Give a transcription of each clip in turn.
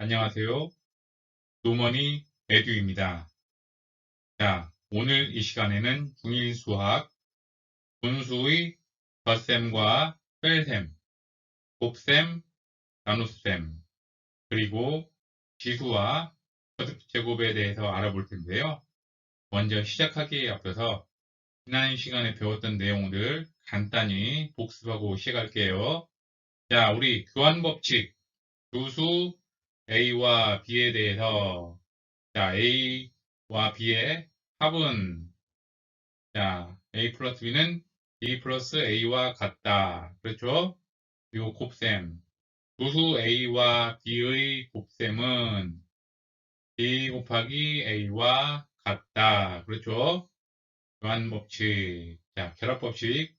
안녕하세요. 노머니 에듀입니다. 자, 오늘 이 시간에는 중1 수학 분수의 덧셈과 뺄셈, 곱셈, 나눗셈, 그리고 지수와 거듭제곱에 대해서 알아볼 텐데요. 먼저 시작하기에 앞서서 지난 시간에 배웠던 내용들 간단히 복습하고 시작할게요. 자, 우리 교환법칙, 두수 A와 B에 대해서 자, A와 B의 합은 자, A 플러스 B는 B 플러스 A와 같다. 그렇죠? 그리고 곱셈. 두수 A와 B의 곱셈은 B 곱하기 A와 같다. 그렇죠? 교환 법칙. 자, 결합 법칙.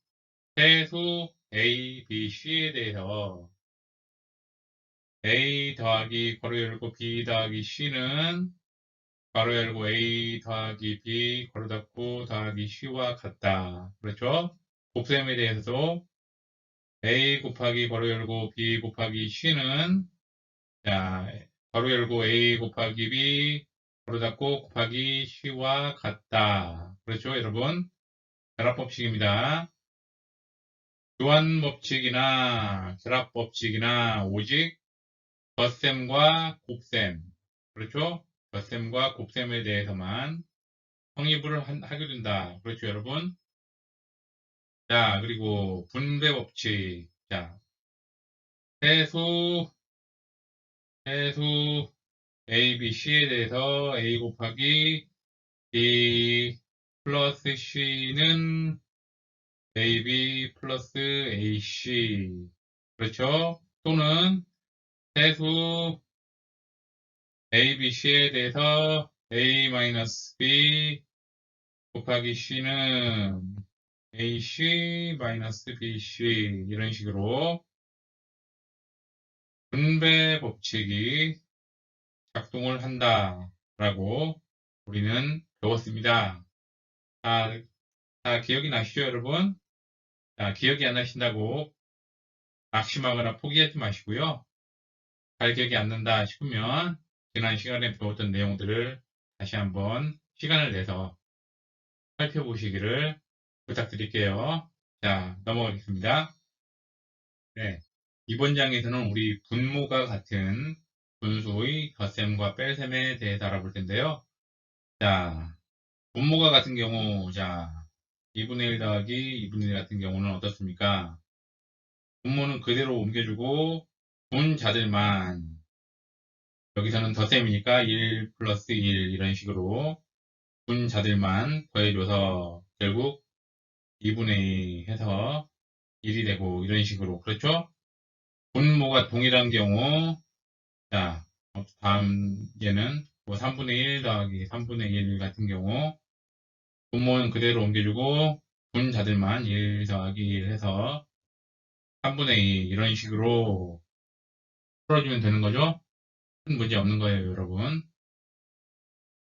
해수 A, B, C에 대해서 A 더하기 괄호 열고 B 더하기 C는 괄호 열고 A 더하기 B 괄호 닫고 더하기 C와 같다. 그렇죠? 곱셈에 대해서도 A 곱하기 괄호 열고 B 곱하기 C는 자, 괄호 열고 A 곱하기 B 괄호 닫고 곱하기 C와 같다. 그렇죠, 여러분? 결합법칙입니다. 교환법칙이나 결합법칙이나 오직 덧셈과 곱셈 그렇죠? 덧셈과 곱셈에 대해서만 성립을 하게 된다. 그렇죠, 여러분? 자, 그리고 분배 법칙. 자, 해수, 해수 A, B, C에 대해서 A 곱하기 B 플러스 C는 AB 플러스 AC. 그렇죠? 또는 해수 ABC에 대해서 A-B 곱하기 C는 AC-BC 이런 식으로 분배 법칙이 작동을 한다라고 우리는 배웠습니다. 자, 자 기억이 나시죠 여러분? 자, 기억이 안 나신다고 낙심하거나 포기하지 마시고요. 잘 기억이 안 난다 싶으면 지난 시간에 배웠던 내용들을 다시 한번 시간을 내서 살펴보시기를 부탁드릴게요. 자, 넘어가겠습니다. 네, 이번 장에서는 우리 분모가 같은 분수의 덧셈과 뺄셈에 대해서 알아볼 텐데요. 자, 분모가 같은 경우, 자, 2분의 1 더하기 2분의 1 같은 경우는 어떻습니까? 분모는 그대로 옮겨주고 분자들만 여기서는 덧셈이니까 1 플러스 1 이런 식으로 분 자들만 더해줘서 결국 2분의 2 해서 1이 되고 이런 식으로 그렇죠? 분모가 동일한 경우 자 다음 얘는 뭐 3분의 1 더하기 3분의 1 같은 경우 분모는 그대로 옮겨주고 분자들만 1 더하기 1 해서 3분의 2 이런 식으로 풀어주면 되는 거죠. 큰 문제 없는 거예요, 여러분.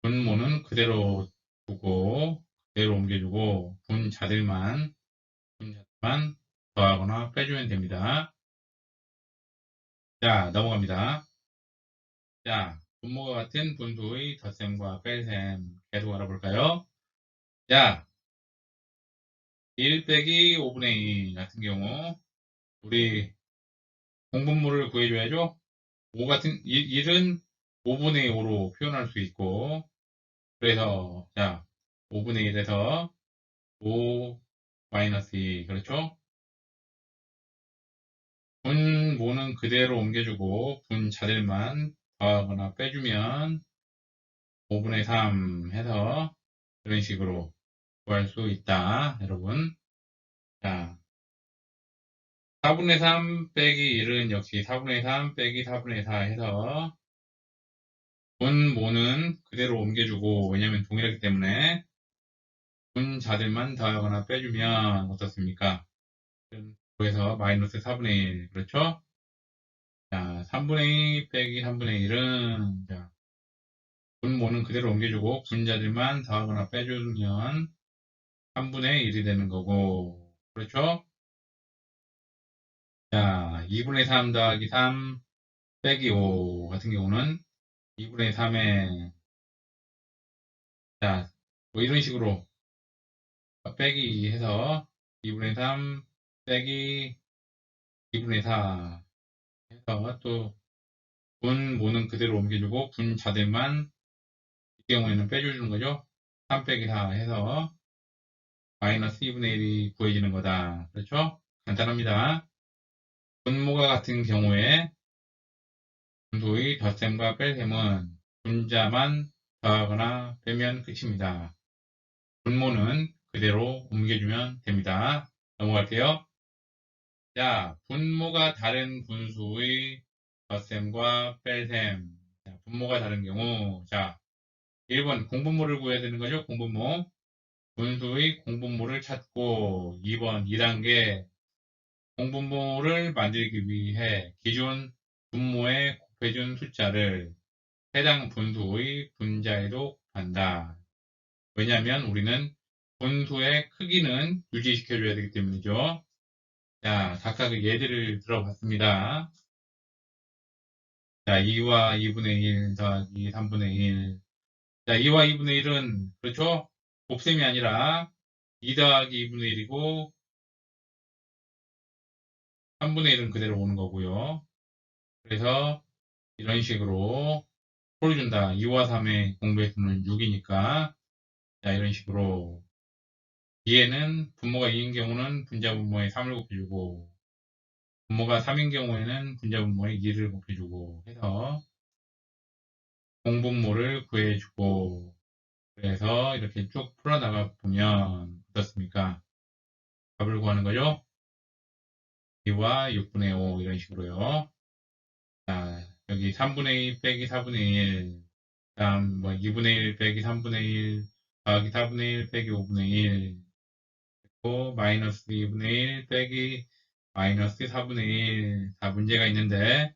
분모는 그대로 두고 그대로 옮겨주고 분자들만 분자들만 더하거나 빼주면 됩니다. 자, 넘어갑니다. 자, 분모가 같은 분수의 덧셈과 뺄셈 계속 알아볼까요? 자, 1 빼기 5분의 2 같은 경우 우리 공분모를 구해줘야죠. 5 같은 1은 5분의 5로 표현할 수 있고 그래서 자 5분의 1에서 5 마이너스 2 그렇죠? 분 모는 그대로 옮겨주고 분 자들만 더하거나 빼주면 5분의 3 해서 이런 식으로 구할 수 있다 여러분 자 4분의 3 빼기 1은 역시 4분의 3 빼기 4분의 4 해서 분 모는 그대로 옮겨주고 왜냐면 동일하기 때문에 분자들만 더하거나 빼주면 어떻습니까? 그래서 마이너스 4분의 1 그렇죠? 자 3분의 2 빼기 3분의 1은 자, 분모는 그대로 옮겨주고 분자들만 더하거나 빼주면 3분의 1이 되는 거고 그렇죠? 자, 2분의 3 더하기 3 빼기 5 같은 경우는 2분의 3에 자, 뭐 이런 식으로 빼기 해서 2분의 3 빼기 2분의 4 해서 또 분, 모는 그대로 옮겨주고 분 자들만 이 경우에는 빼주는 거죠. 3 빼기 4 해서 마이너스 2분의 1이 구해지는 거다. 그렇죠? 간단합니다. 분모가 같은 경우에 분수의 덧셈과 뺄셈은 분자만 더하거나 빼면 끝입니다. 분모는 그대로 옮겨주면 됩니다. 넘어갈게요. 자, 분모가 다른 분수의 덧셈과 뺄셈. 자, 분모가 다른 경우, 자, 1번 공분모를 구해야 되는 거죠. 공분모. 분수의 공분모를 찾고 2번 2단계 공분모를 만들기 위해 기존 분모에 곱해준 숫자를 해당 분수의 분자에도 곱한다. 왜냐하면 우리는 분수의 크기는 유지시켜줘야 되기 때문이죠. 자, 각각 예제를 들어봤습니다. 자, 2와 2분의 1 더하기 3분의 1. 자, 2와 2분의 1은, 그렇죠? 곱셈이 아니라 2 더하기 2분의 1이고 3분의 1은 그대로 오는 거고요. 그래서 이런 식으로 풀어준다. 2와 3의 공부의 수는 6이니까 자 이런 식으로 뒤에는 분모가 2인 경우는 분자 분모에 3을 곱해주고 분모가 3인 경우에는 분자 분모에 2를 곱해주고 해서 공분모를 구해주고 그래서 이렇게 쭉 풀어나가 보면 어떻습니까? 답을 구하는 거죠? 2와 6분의 5 이런 식으로요. 자, 여기 3분의 2 빼기 4분의 1, 다음 뭐 2분의 1 빼기 3분의 1 더하기 4분의 1 빼기 5분의 1 그리고 마이너스 2분의 1 빼기 마이너스 4분의 1 다 문제가 있는데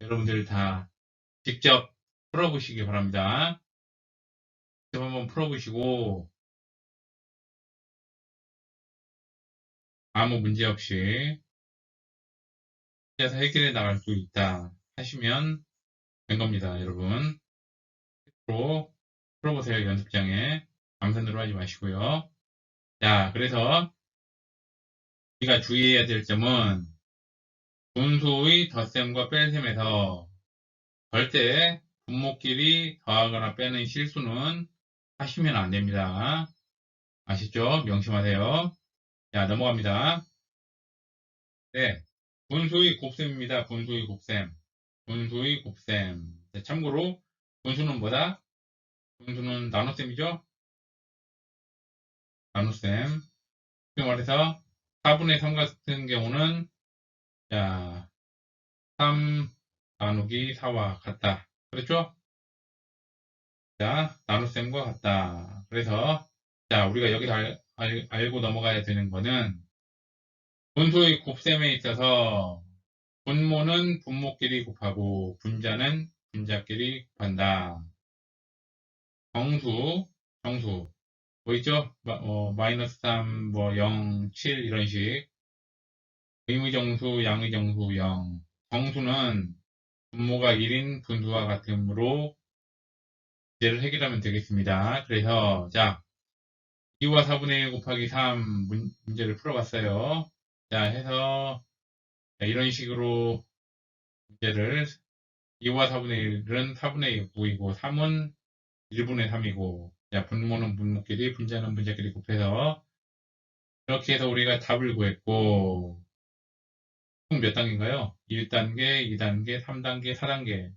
여러분들 다 직접 풀어보시기 바랍니다. 직접 한번 풀어보시고 아무 문제 없이 혼자서 해결해 나갈 수 있다 하시면 된 겁니다, 여러분. 로 풀어보세요, 연습장에. 감산으로 하지 마시고요. 자, 그래서 우리가 주의해야 될 점은 분수의 덧셈과 뺄셈에서 절대 분모끼리 더하거나 빼는 실수는 하시면 안 됩니다. 아시죠? 명심하세요. 자, 넘어갑니다. 네. 분수의 곱셈입니다. 분수의 곱셈. 분수의 곱셈. 네, 참고로 분수는 뭐다? 분수는 나눗셈이죠? 나눗셈. 쉽게 말해서 4분의 3 같은 경우는 자, 3 나누기 4와 같다. 그렇죠? 자, 나눗셈과 같다. 그래서 자, 우리가 여기서 알, 알, 알고 넘어가야 되는 거는 분수의 곱셈에 있어서 분모는 분모끼리 곱하고 분자는 분자끼리 곱한다. 정수, 정수. 뭐 있죠? 마, 어, 마이너스 3, 뭐 0, 7 이런 식. 의무정수, 양의정수 0. 정수는 분모가 1인 분수와 같으므로 문제를 해결하면 되겠습니다. 그래서 자 2와 4분의 1 곱하기 3 문, 문제를 풀어봤어요. 자, 해서 자, 이런 식으로 문제를 2와 4분의 1은 4분의 9이고 3은 1분의 3이고 자, 분모는 분모끼리 분자는 분자끼리 곱해서 이렇게 해서 우리가 답을 구했고 총 몇 단계인가요? 1단계, 2단계, 3단계, 4단계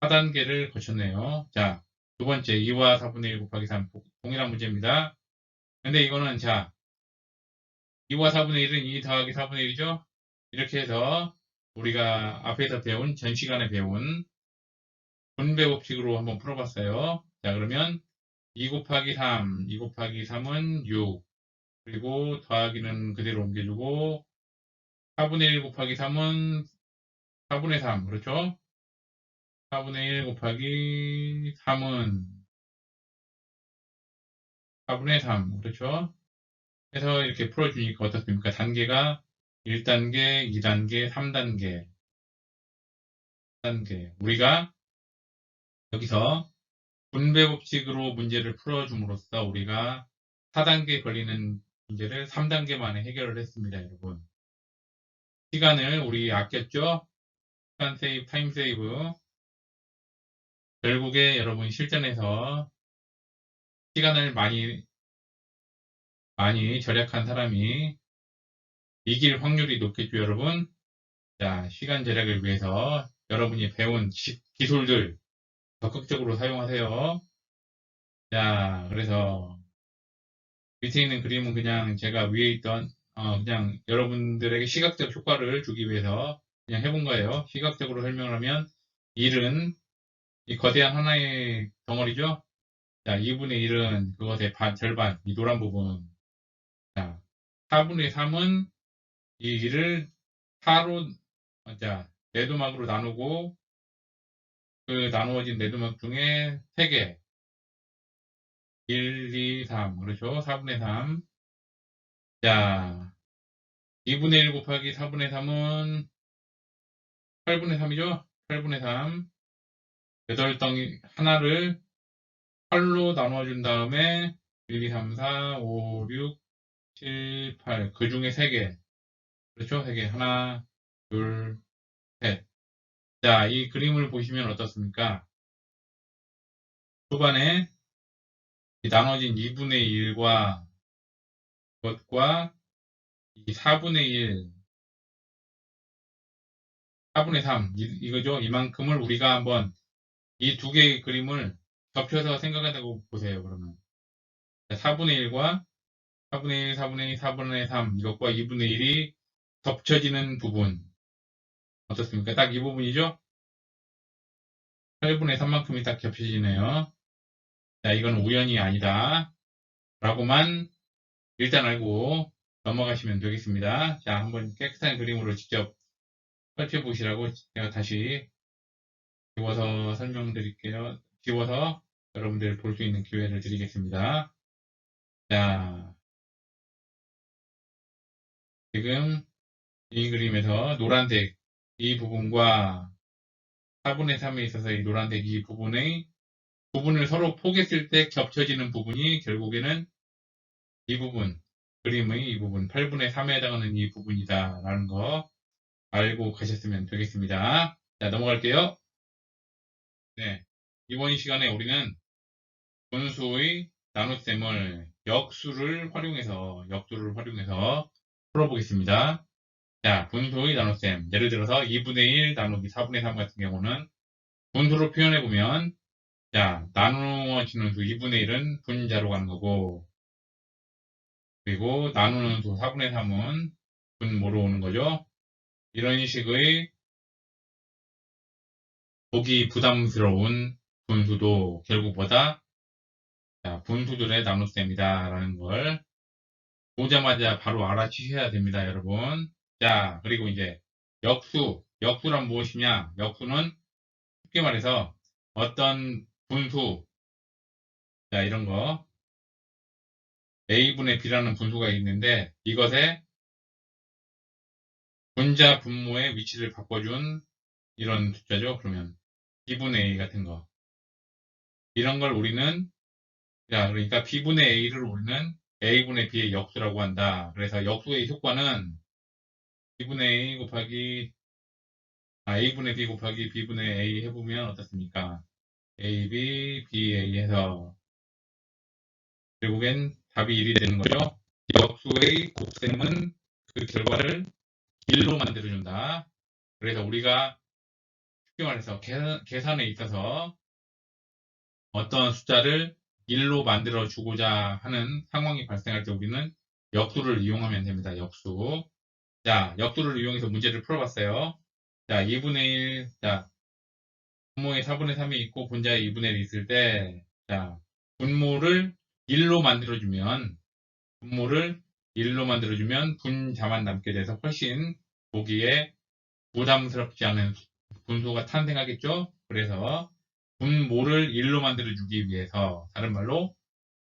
4단계를 거쳤네요. 자, 두 번째 2와 4분의 1 곱하기 3 동일한 문제입니다. 근데 이거는 자 2와 4분의 1은 2 더하기 4분의 1이죠? 이렇게 해서 우리가 앞에서 배운 전 시간에 배운 분배 법칙으로 한번 풀어봤어요. 자 그러면 2 곱하기 3, 2 곱하기 3은 6 그리고 더하기는 그대로 옮겨주고 4분의 1 곱하기 3은 4분의 3 그렇죠? 4분의 1 곱하기 3은 4분의 3 그렇죠? 해서 이렇게 풀어주니까 어떻습니까? 단계가 1단계, 2단계, 3단계. 4단계. 우리가 여기서 분배 법칙으로 문제를 풀어줌으로써 우리가 4단계 걸리는 문제를 3단계 만에 해결을 했습니다, 여러분. 시간을 우리 아꼈죠? 시간 세이브, 타임 세이브. 결국에 여러분 실전에서 시간을 많이, 많이 절약한 사람이 이길 확률이 높겠죠, 여러분? 자, 시간 절약을 위해서 여러분이 배운 지- 기술들 적극적으로 사용하세요. 자, 그래서 밑에 있는 그림은 그냥 제가 위에 있던 어, 그냥 여러분들에게 시각적 효과를 주기 위해서 그냥 해본 거예요. 시각적으로 설명을 하면 1은 이 거대한 하나의 덩어리죠. 자, 2분의 1은 그것의 반, 절반, 이 노란 부분. 자, 4분의 3은 이 1을 4로, 자, 네도막으로 나누고 그 나누어진 네도막 중에 3개. 1, 2, 3. 그렇죠? 4분의 3. 자, 2분의 1 곱하기 4분의 3은 8분의 3이죠? 8분의 3. 8덩이 하나를 8로 나눠준 다음에 1, 2, 3, 4, 5, 6, 7, 8. 그 중에 3개. 그렇죠? 3개. 하나, 둘, 셋. 자, 이 그림을 보시면 어떻습니까? 초반에 이 나눠진 2분의 1과 그것과 이 4분의 1, 4분의 3, 이, 이거죠? 이만큼을 우리가 한번 이 두 개의 그림을 겹쳐서 생각한다고 보세요, 그러면. 4분의 1과 4분의 1, 4분의 2, 4분의 3, 이것과 2분의 1이 겹쳐지는 부분. 어떻습니까? 딱 이 부분이죠? 8분의 3만큼이 딱 겹쳐지네요. 자, 이건 우연이 아니다. 라고만 일단 알고 넘어가시면 되겠습니다. 자, 한번 깨끗한 그림으로 직접 살펴보시라고 제가 다시 지워서 설명드릴게요. 지워서 여러분들 볼 수 있는 기회를 드리겠습니다. 자, 지금 이 그림에서 노란색 이 부분과 4분의 3에 있어서 이 노란색 이 부분의 부분을 서로 포개했을 때 겹쳐지는 부분이 결국에는 이 부분, 그림의 이 부분, 8분의 3에 해당하는 이 부분이다. 라는 거 알고 가셨으면 되겠습니다. 자, 넘어갈게요. 네. 이번 시간에 우리는 분수의 나눗셈을 역수를 활용해서, 역수를 활용해서 풀어보겠습니다. 자, 분수의 나눗셈. 예를 들어서 2분의 1 나누기 4분의 3 같은 경우는 분수로 표현해보면 자, 나누어지는 수 2분의 1은 분자로 가는 거고, 그리고 나누는 수 4분의 3은 분모로 오는 거죠. 이런 식의 보기 부담스러운 분수도 결국 보다 자, 분수들의 나눗셈이다 라는 걸 보자마자 바로 알아주셔야 됩니다, 여러분. 자, 그리고 이제 역수, 역수란 무엇이냐? 역수는 쉽게 말해서 어떤 분수, 자, 이런 거, a분의 b라는 분수가 있는데, 이것에 분자 분모의 위치를 바꿔준 이런 숫자죠. 그러면 b분의 a 같은 거. 이런 걸 우리는, 자, 그러니까 b분의 a를 우리는 a분의 b의 역수라고 한다. 그래서 역수의 효과는 b분의 a 곱하기, 아, a분의 b 곱하기 b분의 a 해보면 어떻습니까? A, B, B, A 해서 결국엔 답이 1이 되는 거죠. 역수의 곱셈은 그 결과를 1로 만들어준다. 그래서 우리가 쉽게 말해서 계산에 있어서 어떤 숫자를 1로 만들어 주고자 하는 상황이 발생할 때 우리는 역수를 이용하면 됩니다. 역수. 자, 역수를 이용해서 문제를 풀어봤어요. 자, 2분의 1, 자, 분모에 4분의 3이 있고 분자에 2분의 1이 있을 때, 자, 분모를 1로 만들어주면, 분모를 1로 만들어주면 분자만 남게 돼서 훨씬 보기에 부담스럽지 않은 분수가 탄생하겠죠? 그래서 분모를 1로 만들어 주기 위해서, 다른 말로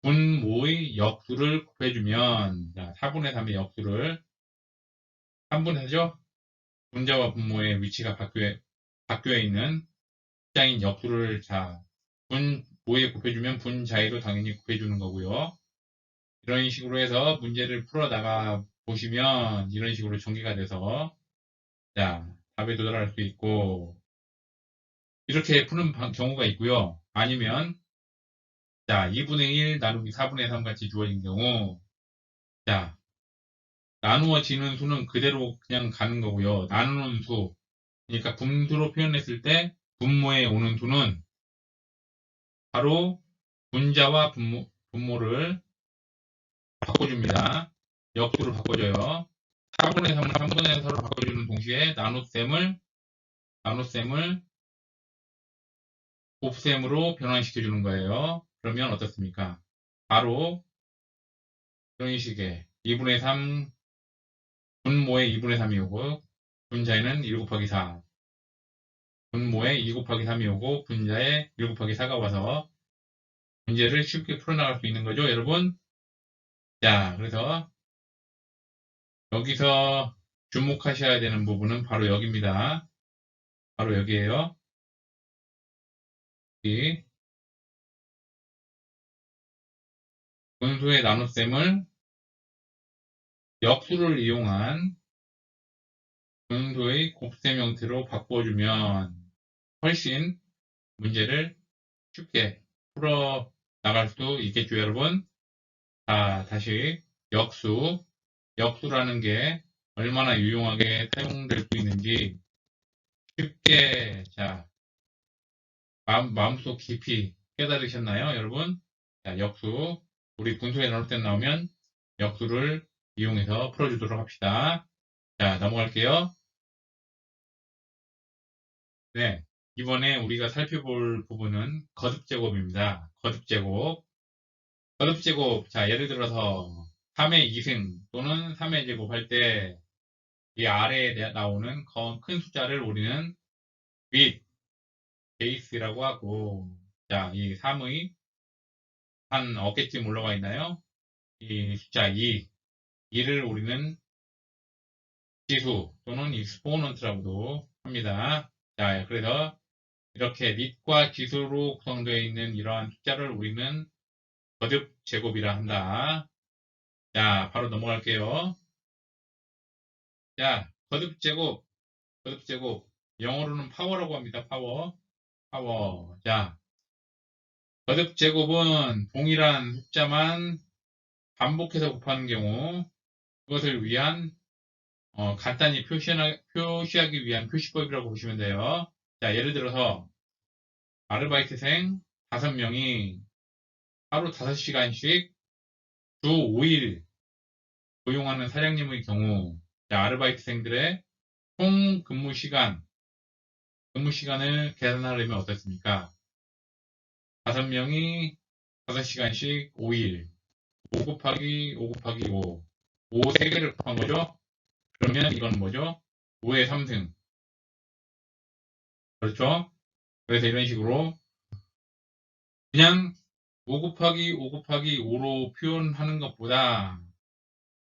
분모의 역수를 곱해주면, 자, 4분의 3의 역수를 3분의 4죠? 분자와 분모의 위치가 바뀌, 바뀌어 있는 숫자인 역수를 자, 분모에 곱해주면 분자에도 당연히 곱해주는 거고요. 이런 식으로 해서 문제를 풀어나가 보시면 이런 식으로 전개가 돼서 자, 답에 도달할 수 있고 이렇게 푸는 방- 경우가 있고요. 아니면 자, 2분의 1 나누기 4분의 3 같이 주어진 경우 자, 나누어지는 수는 그대로 그냥 가는 거고요. 나누는 수 그러니까 분수로 표현했을 때 분모에 오는 수는 바로 분자와 분모, 분모를 바꿔줍니다. 역수로 바꿔줘요. 4분의 3을 3분의 4로 바꿔주는 동시에 나눗셈을 나눗셈을 곱셈으로 변환시켜 주는 거예요. 그러면 어떻습니까? 바로 이런 식의 2분의 3 분모의 2분의 3이 오고 분자에는 1 곱하기 4 분모에 2 곱하기 3이 오고 분자에 1 곱하기 4가 와서 문제를 쉽게 풀어나갈 수 있는 거죠, 여러분. 자, 그래서 여기서 주목하셔야 되는 부분은 바로 여기입니다. 바로 여기에요. 이 분수의 나눗셈을 역수를 이용한 분수의 곱셈 형태로 바꿔주면 훨씬 문제를 쉽게 풀어 나갈 수 있겠죠, 여러분. 자, 다시 역수. 역수라는 게 얼마나 유용하게 사용될 수 있는지 쉽게, 자, 마음, 마음속 깊이 깨달으셨나요, 여러분? 자, 역수. 우리 분수에 나눌 때 나오면 역수를 이용해서 풀어주도록 합시다. 자, 넘어갈게요. 네. 이번에 우리가 살펴볼 부분은 거듭제곱입니다. 거듭제곱. 거듭제곱. 자, 예를 들어서 3의 2승 또는 3의 제곱 할 때 이 아래에 나- 나오는 거- 큰 숫자를 우리는 윗, 베이스라고 하고 자, 이 3의 한 어깨쯤 올라가 있나요? 이 숫자 2, 2를 우리는 지수 또는 익스포넌트라고도 합니다. 자, 그래서 이렇게 밑과 지수로 구성되어 있는 이러한 숫자를 우리는 거듭 제곱이라 한다. 자, 바로 넘어갈게요. 자, 거듭 제곱, 거듭 제곱. 영어로는 파워라고 합니다. 파워, 파워. 자, 거듭 제곱은 동일한 숫자만 반복해서 곱하는 경우 그것을 위한 어, 간단히 표시하, 표시하기 위한 표시법이라고 보시면 돼요. 자, 예를 들어서 아르바이트생 5명이 하루 5시간씩 주 5일 고용하는 사장님의 경우 자, 아르바이트생들의 총 근무 시간 근무 시간을 계산하려면 어떻습니까? 5명이 5시간씩 5일 5 곱하기 5 곱하기 5 5 3개를 곱한 거죠? 그러면 이건 뭐죠? 5의 3승. 그렇죠? 그래서 이런 식으로 그냥 5 곱하기 5 곱하기 5로 표현하는 것보다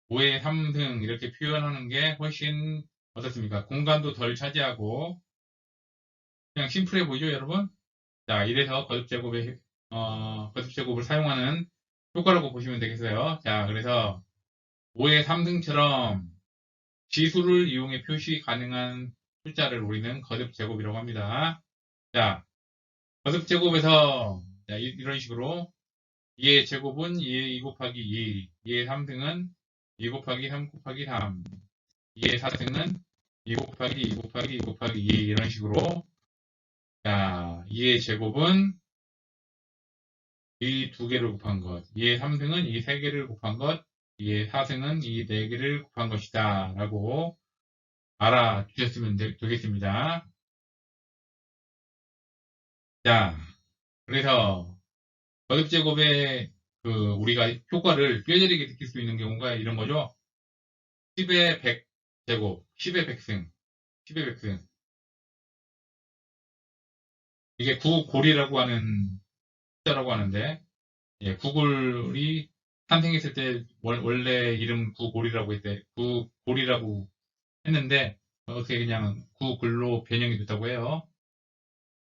5의 3승 이렇게 표현하는 게 훨씬 어떻습니까? 공간도 덜 차지하고 그냥 심플해 보이죠, 여러분? 자, 이래서 거듭 제곱의 어, 거듭 제곱을 사용하는 효과라고 보시면 되겠어요. 자, 그래서 5의 3승처럼 지수를 이용해 표시 가능한 숫자를 우리는 거듭 제곱이라고 합니다. 자, 거듭 제곱에서 자, 이, 런 식으로 2의 제곱은 2의 2 곱하기 2, 2의 3승은 2 곱하기 3 곱하기 3, 2의 4승은 2 곱하기 2 곱하기 2 곱하기 2 이런 식으로 자, 2의 제곱은 이 두 개를 곱한 것, 2의 3승은 이 세 개를 곱한 것, 2의 4승은 이 네 개를 곱한 것이다. 라고 알아주셨으면 되, 겠습니다 자, 그래서 거듭 제곱의 그 우리가 효과를 뼈저리게 느낄 수 있는 경우가 이런 거죠. 10의 100 제곱, 10의 100승, 10의 100승. 이게 구골이라고 하는 숫자라고 하는데, 예, 구글이 탄생했을 때 원- 원래 이름 구골이라고 했대, 구골이라고 했는데 어떻게 그냥 구글로 변형이 됐다고 해요.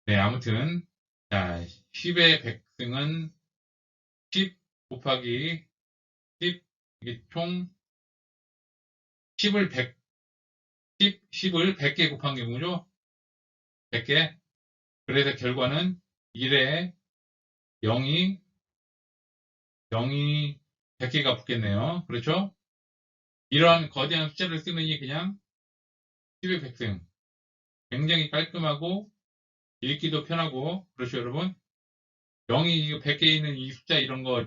아무튼, 자, 10의 백승은 10 곱하기 10, 이게 총 10을 100, 10, 10을 100개 곱한 경우죠? 100개. 그래서 결과는 1에 0이, 0이 100개가 붙겠네요. 그렇죠? 이런 거대한 숫자를 쓰느니 그냥 10의 백승. 굉장히 깔끔하고 읽기도 편하고, 그렇죠, 여러분? 0이 100개 있는 이 숫자 이런 거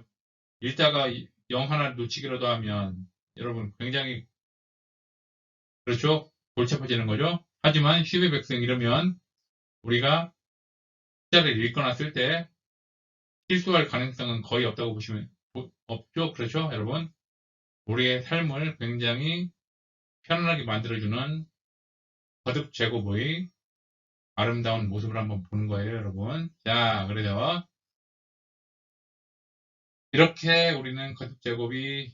읽다가 0 하나 놓치기라도 하면 여러분 굉장히 그렇죠? 골치 아파지는 거죠? 하지만 10의 백승 이러면 우리가 숫자를 읽거나 쓸 때 실수할 가능성은 거의 없다고 보시면 보- 없죠? 그렇죠? 여러분? 우리의 삶을 굉장히 편안하게 만들어주는 거듭 제곱의 아름다운 모습을 한번 보는 거예요, 여러분. 자, 그래서 이렇게 우리는 거듭 제곱이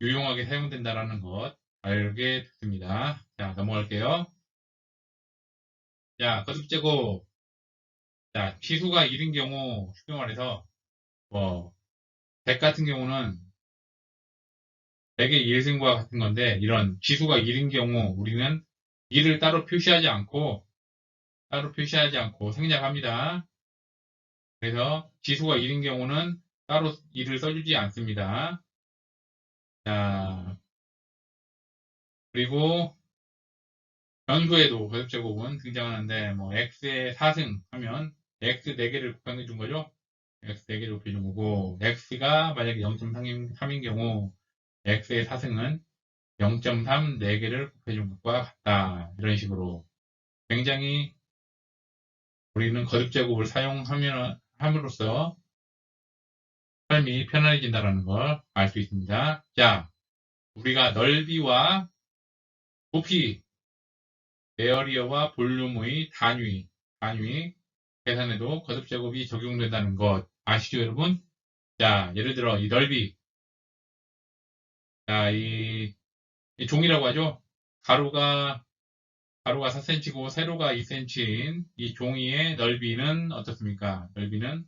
유용하게 사용된다라는 것 알게 됐습니다. 자, 넘어갈게요. 자, 거듭 제곱. 자, 지수가 1인 경우, 쉽게 말해서, 뭐, 100 같은 경우는 100의 1승과 같은 건데, 이런 지수가 1인 경우, 우리는 1을 따로 표시하지 않고, 따로 표시하지 않고 생략합니다. 그래서 지수가 1인 경우는 따로 1을 써주지 않습니다. 자, 그리고 변수에도 거듭제곱은 등장하는데 뭐 x의 4승 하면 x 4개를 곱해 준 거죠. x 4개를 곱해 준 거고 x가 만약에 0.3인 경우 x의 4승은 0.3 4개를 곱해 준 것과 같다. 이런 식으로 굉장히 우리는 거듭 제곱을 사용하면 함으로써 삶이 편안해진다는 걸 알 수 있습니다. 자, 우리가 넓이와 부피, 에어리어와 볼륨의 단위, 단위 계산에도 거듭 제곱이 적용된다는 것 아시죠, 여러분? 자, 예를 들어 이 넓이, 자, 이, 이 종이라고 하죠. 가로가 가로가 4cm고 세로가 2cm인 이 종이의 넓이는 어떻습니까? 넓이는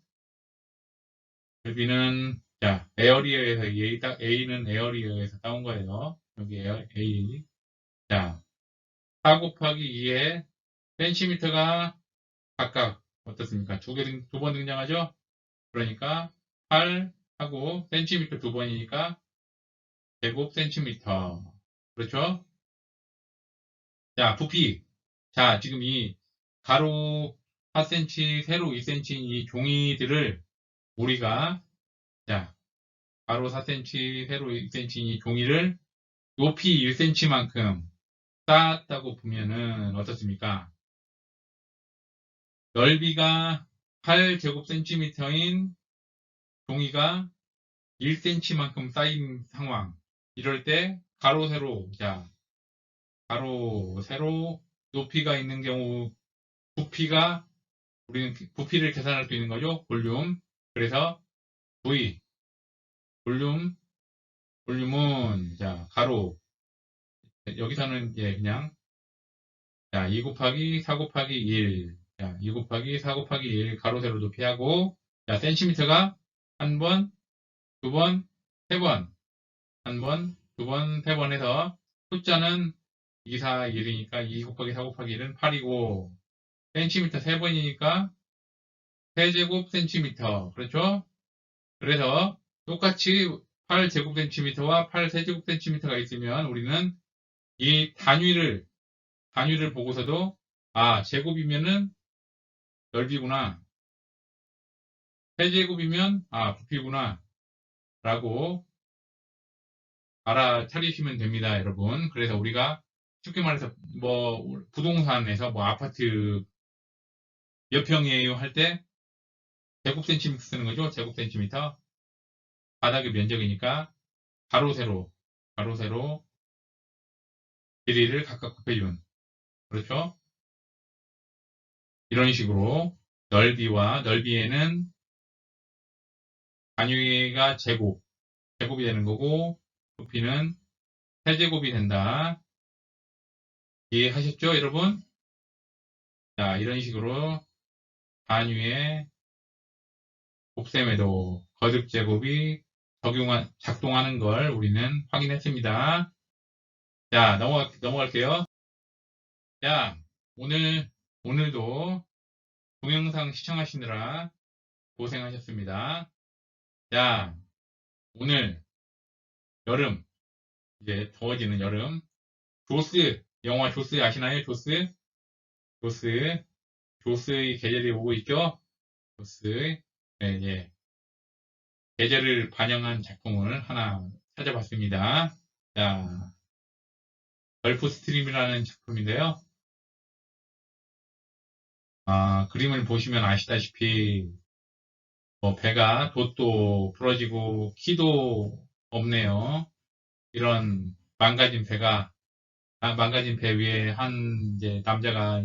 넓이는 자 에어리어에서 A, 딱 A는 에어리어에서 따온 거예요. 여기 A 자 4 곱하기 2에 센티미터가 각각 어떻습니까? 두 개, 두 번 등장하죠? 그러니까 8 하고 센티미터 두 번이니까 제곱 센티미터 그렇죠? 자, 부피. 자, 지금 이 가로 4cm, 세로 2cm인 이 종이들을 우리가 자, 가로 4cm, 세로 2cm인 이 종이를 높이 1cm만큼 쌓았다고 보면은 어떻습니까? 넓이가 8제곱센티미터인 종이가 1cm만큼 쌓인 상황. 이럴 때 가로, 세로, 자, 가로, 세로, 높이가 있는 경우 부피가 우리는 부피를 계산할 수 있는 거죠. 볼륨. 그래서 V 볼륨 볼륨은 자 가로 여기서는 이제 그냥 자, 2 곱하기 4 곱하기 1 자, 2 곱하기 4 곱하기 1 가로 세로 높이하고 자, 센티미터가 한 번, 두 번, 세 번, 한 번, 두 번, 세 번 해서 숫자는 2, 4, 1이니까 2 곱하기 4 곱하기 1은 8이고 센티미터 3번이니까 세제곱 센티미터 그렇죠? 그래서 똑같이 8제곱 센티미터와 8 세제곱 센티미터가 있으면 우리는 이 단위를 단위를 보고서도 아 제곱이면은 넓이구나. 세제곱이면 아 부피구나. 라고 알아차리시면 됩니다 여러분. 그래서 우리가 쉽게 말해서 뭐 부동산에서 뭐 아파트 몇 평이에요 할 때 제곱 센티미터 쓰는 거죠? 제곱 센티미터. 바닥의 면적이니까 가로 세로 가로 세로 길이를 각각 곱해준 그렇죠 이런 식으로 넓이와 넓이에는 단위가 제곱 제곱이 되는 거고 부피는 세제곱이 된다 이해하셨죠, 여러분? 자, 이런 식으로 단위의 곱셈에도 거듭 제곱이 적용한, 작동하는 걸 우리는 확인했습니다. 자, 넘어가, 넘어갈게요. 자, 오늘, 오늘도 동영상 시청하시느라 고생하셨습니다. 자, 오늘 여름, 이제 더워지는 여름, 조스, 영화 조스 아시나요? 조스? 조스, 조스의 계절이 오고 있죠? 조스, 네, 예. 계절을 반영한 작품을 하나 찾아봤습니다. 자, 걸프 스트림이라는 작품인데요. 아, 그림을 보시면 아시다시피 뭐 배가 돛도 부러지고 키도 없네요. 이런 망가진 배가 아, 망가진 배 위에 한 이제 남자가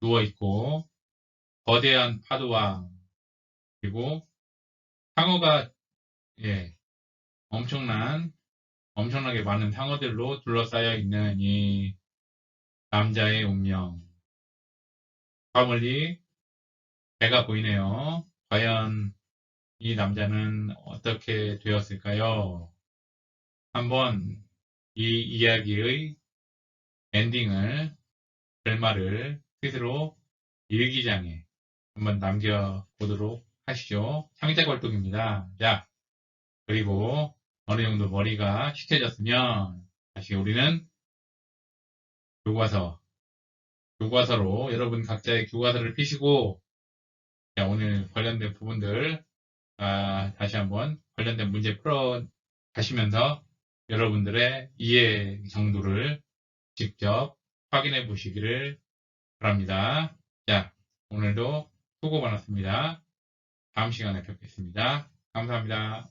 누워 있고 거대한 파도와 그리고 상어가 예 엄청난 엄청나게 많은 상어들로 둘러싸여 있는 이 남자의 운명. 저 멀리 배가 보이네요. 과연 이 남자는 어떻게 되었을까요? 한번 이 이야기의 엔딩을, 결말을 스스로 일기장에 한번 남겨보도록 하시죠. 창작 활동입니다. 자, 그리고 어느 정도 머리가 식혀졌으면 다시 우리는 교과서, 교과서로 여러분 각자의 교과서를 피시고 자, 오늘 관련된 부분들 아, 다시 한번 관련된 문제 풀어 가시면서 여러분들의 이해 정도를 직접 확인해 보시기를 바랍니다. 자, 오늘도 수고 많았습니다. 다음 시간에 뵙겠습니다. 감사합니다.